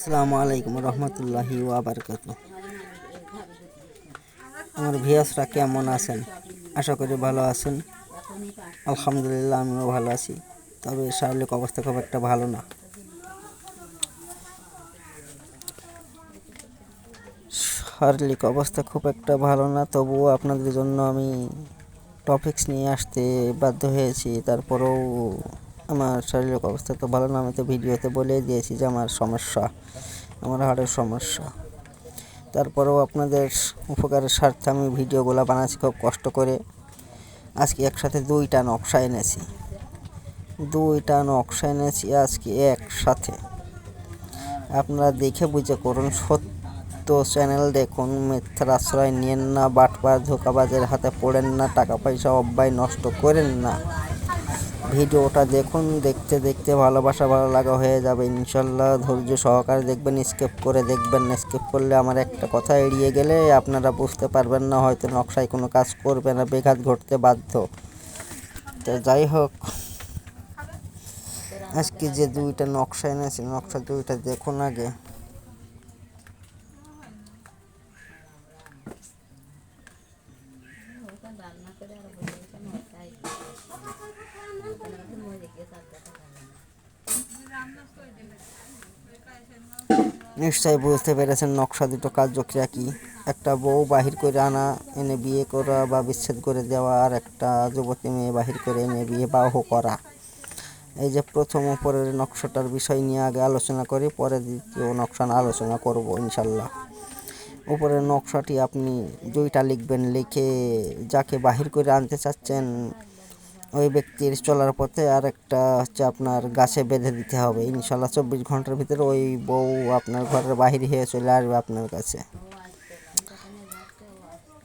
আসসালামু আলাইকুম রহমতুল্লাহি ওয়াবারকাত আমার ভিয়াসরা কেমন আছেন? আশা করি ভালো আছেন। আলহামদুলিল্লাহ, আমিও ভালো আছি। তবে শারীরিক অবস্থা খুব একটা ভালো না। শারীরিক অবস্থা খুব একটা ভালো না, তবুও আপনাদের জন্য আমি টপিকস নিয়ে আসতে বাধ্য হয়েছি। তারপরেও আমার শারীরিক অবস্থা তো ভালো না, আমি তো ভিডিওতে বলেই দিয়েছি যে আমার সমস্যা, আমার হাড়ের সমস্যা। তারপরেও আপনাদের উপকারের স্বার্থে আমি ভিডিওগুলো বানাচ্ছি খুব কষ্ট করে। আজকে একসাথে দুইটা নকশা এনেছি। দুইটা নকশা এনেছি আজকে একসাথে। আপনারা দেখে বুঝে করুন, সত্য চ্যানেল দেখুন, মিথ্যার আশ্রয় নিয়েন না, বাটপার ধোকাবাজের হাতে পড়েন না, টাকা পয়সা অব্যয় নষ্ট করেন না। ভিডিওটা দেখুন, দেখতে দেখতে ভালোবাসা ভালো লাগা হয়ে যাবে, ইনশাল্লাহ। ধৈর্য সহকারে দেখবেন স্কেপ করে দেখবেন। স্কেপ করলে আমার একটা কথা এড়িয়ে গেলে আপনারা বুঝতে পারবেন না, হয়তো নকশায় কোনো কাজ করবে না, বেঘাত ঘটতে বাধ্য। তো যাই হোক, আজকে যে দুইটা নকশা এনেছি, নকশা দুইটা দেখুন আগে। নিশ্চয়ই বুঝতে পেরেছেন নকশা দুটো কার্যক্রিয়া কি। একটা বউ বাহির করে আনা, এনে বিয়ে করা বা বিচ্ছেদ করে দেওয়া, আর একটা যুবতী মেয়ে বাহির করে এনে বিয়ে বাহ করা। এই যে প্রথম উপরের নকশাটার বিষয় নিয়ে আগে আলোচনা করি, পরে দ্বিতীয় নকশা আলোচনা করব ইনশাল্লাহ। উপরের নকশাটি আপনি দুইটা লিখবেন, লিখে যাকে বাহির করে আনতে চাচ্ছেন ওই ব্যক্তির চলার পথে আর একটা হচ্ছে আপনার গাছে বেঁধে দিতে হবে। ইনশাল্লাহ চব্বিশ ঘণ্টার ভিতরে ওই বউ আপনার ঘরের বাহির হয়ে চলে আসবে আপনার কাছে।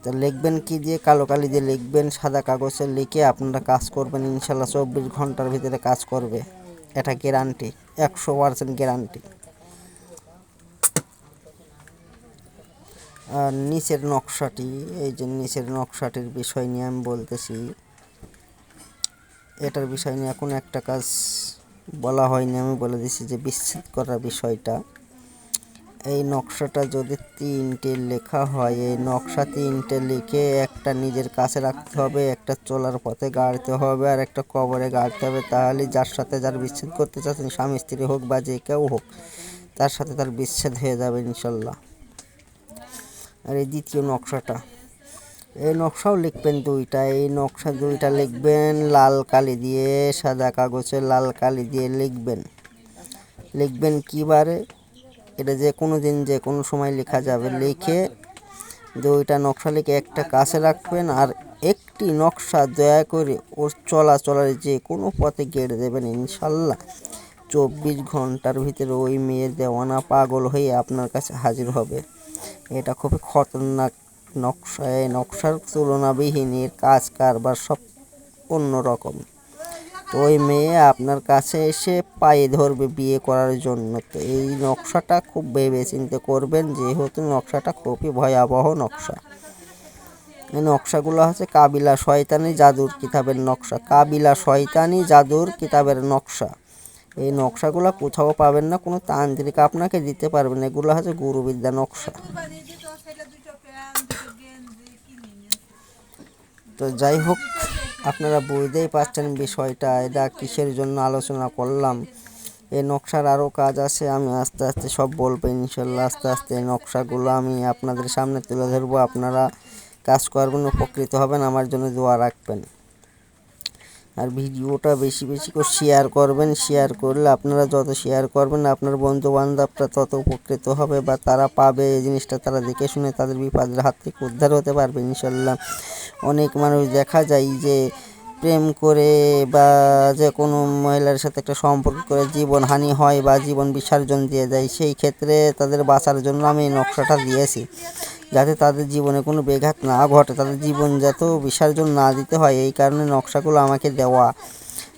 তো লিখবেন কি দিয়ে? কালো কালি দিয়ে লিখবেন, সাদা কাগজে লিখে আপনারা কাজ করবেন, ইনশাল্লাহ চব্বিশ ঘণ্টার ভিতরে কাজ করবে। এটা গ্যারান্টি একশো পার্সেন্ট গ্যারান্টি আর নিচের নকশাটি, এই যে নিচের নকশাটির বিষয় নিয়ে আমি বলতেছি এটার বিষয় নিয়ে এখন একটা কাজ বলা হয়নি, আমি বলে দিছি যে বিচ্ছেদ করার বিষয়টা। এই নকশাটা যদি তিনটে লেখা হয়, এই নকশা তিনটে লিখে একটা নিজের কাছে রাখতে হবে, একটা চলার পথে গাড়তে হবে আর একটা কবরে গাড়তে হবে, তাহলে যার সাথে যার বিচ্ছেদ করতে চাচ্ছেন, স্বামী, স্ত্রী হোক বা যে কেউ হোক, তার সাথে তার বিচ্ছেদ হয়ে যাবে ইনশাল্লাহ। আর এই দ্বিতীয় নকশাটা। এই নকশাও লিখবেন দুইটা, এই নকশা দুইটা লিখবেন, লাল কালি দিয়ে, সাদা কাগজে লাল কালি দিয়ে লিখবেন। লিখবেন কীবারে, এটা যে কোনো দিন যে কোনো সময় লেখা যাবে। লিখে দুইটা নকশা লিখে একটা কাছে রাখবেন আর একটি নকশা দয়া করে ওর চলাচলের যে কোনো পথে গেড়ে দেবেন ইনশাল্লাহ। চব্বিশ ঘণ্টার ভিতরে ওই মেয়ের দেওয়ানা পাগল হয়ে আপনার কাছে হাজির হবে। এটা খুবই খতরনাক নকশা এই নকশার তুলনাবিহীন এর কাজ কারবার সব অন্যরকম তো ওই মেয়ে আপনার কাছে এসে পায়ে ধরবে বিয়ে করার জন্য। তো এই নকশাটা খুব ভেবে চিন্তে করবেন, যেহেতু নকশাটা খুবই ভয়াবহ নকশা। এই নকশাগুলো হচ্ছে কাবিলা শয়তানি জাদুর কিতাবের নকশা। কাবিলা শয়তানি জাদুর কিতাবের নকশা। এই নকশাগুলো কোথাও পাবেন না, কোনো তান্ত্রিক আপনাকে দিতে পারবেন এগুলো হচ্ছে গুরুবিদ্যা নকশা। তো যাই হোক, আপনারা বুঝতেই পারছেন বিষয়টা, এটা কিসের জন্য আলোচনা করলাম। এই নকশার আরও কাজ আছে, আমি আস্তে আস্তে সব বলব ইনশাল্লাহ, আস্তে আস্তে এই নকশাগুলো আমি আপনাদের সামনে তুলে ধরবো। আপনারা কাজ করবেন উপকৃত হবেন, আমার জন্য দোয়া রাখবেন। আর ভিডিওটা বেশি বেশি করে শেয়ার করবেন শেয়ার করলে আপনারা যত শেয়ার করবেন, আপনার বন্ধু বান্ধবরা তত উপকৃত হবে বা তারা পাবে এই জিনিসটা তারা দেখে শুনে তাদের বিপদের হাত থেকে উদ্ধার হতে পারবে ইনশাল্লাহ। অনেক মানুষ দেখা যায় যে প্রেম করে বা যে কোনো মহিলার সাথে একটা সম্পর্ক করে জীবন হানি হয় বা জীবন বিসর্জন দিয়ে যায় সেই ক্ষেত্রে তাদের বাঁচার জন্য আমি নকশাটা দিয়েছি। যাতে তাদের জীবনে কোনো ব্যাঘাত না ঘটে, তাদের জীবন যাতে বিসর্জন না দিতে হয়, এই কারণে নকশাগুলো আমাকে দেওয়া।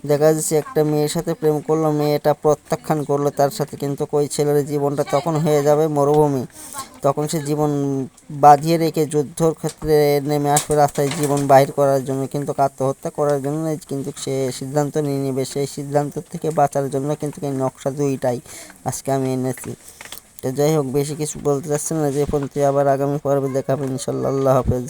দেখা যাচ্ছে একটা মেয়ের সাথে প্রেম করল, মেয়েটা প্রত্যাখ্যান করল, তার সাথে কিন্তু ওই ছেলের জীবনটা তখন হয়ে যাবে মরুভূমি। তখন সে জীবন বাঁধিয়ে রেখে যুদ্ধর ক্ষেত্রে নেমে আসবে, রাস্তায় জীবন বাহির করার জন্য, কিন্তু আত্মহত্যা করার জন্য কিন্তু সে সিদ্ধান্ত নিয়ে নেবে। সেই সিদ্ধান্ত থেকে বাঁচার জন্য কিন্তু এই নকশা দুইটাই আজকে আমি এনেছি। তো যাই হোক, বেশি কিছু বলতে চাচ্ছি না। যে পর্যন্ত আবার আগামী পর্বে দেখাবেন ইনশাল্লাহ, আল্লাহ হাফেজ।